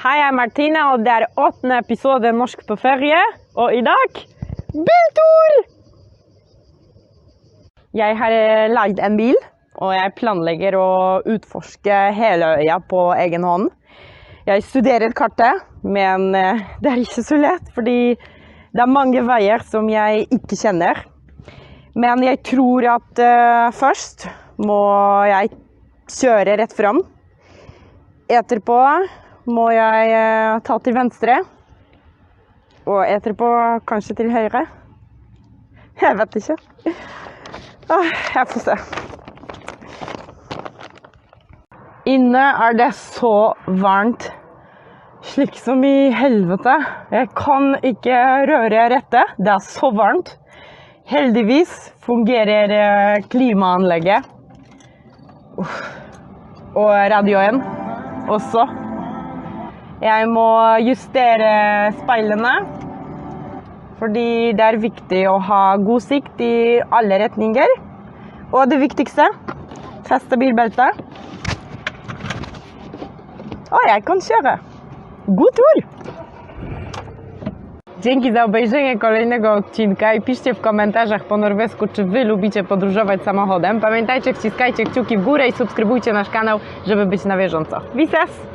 Hei, jeg er Martine, og det er åttende episode Norsk på ferie. Og i dag biltur! Jeg har lagd en bil, og jeg planlegger å utforske hele øya på egen hånd. Jeg studerer kartet, men eh, det er ikke så lett, fordi det er mange veier som jeg ikke kjenner. Men jeg tror at uh, først må jeg kjøre rett fram. Etterpå må jeg eh, ta til venstre. Og etterpå kanskje til høyre. Jeg vet ikke. Åh, jeg får se. Inne er det så varmt. Slik som i helvete. Jeg kan ikke røre rettet. Det er så varmt. Heldigvis fungerer eh, klimaanlegget. Uff. Og radioen også. Jeg må justere speilene. Fordi det er viktig å ha god sikt i alle retninger. Og det viktigste feste bilbeltet. Og jeg kan kjøre. God tur! Dzięki za obejrzenie kolejnego odcinka i piszcie w komentarzach po norwesku, czy Wy lubicie podróżować samochodem. Pamiętajcie, wciskajcie kciuki w górę i subskrybujcie nasz kanał, żeby być na bieżąco. Wises!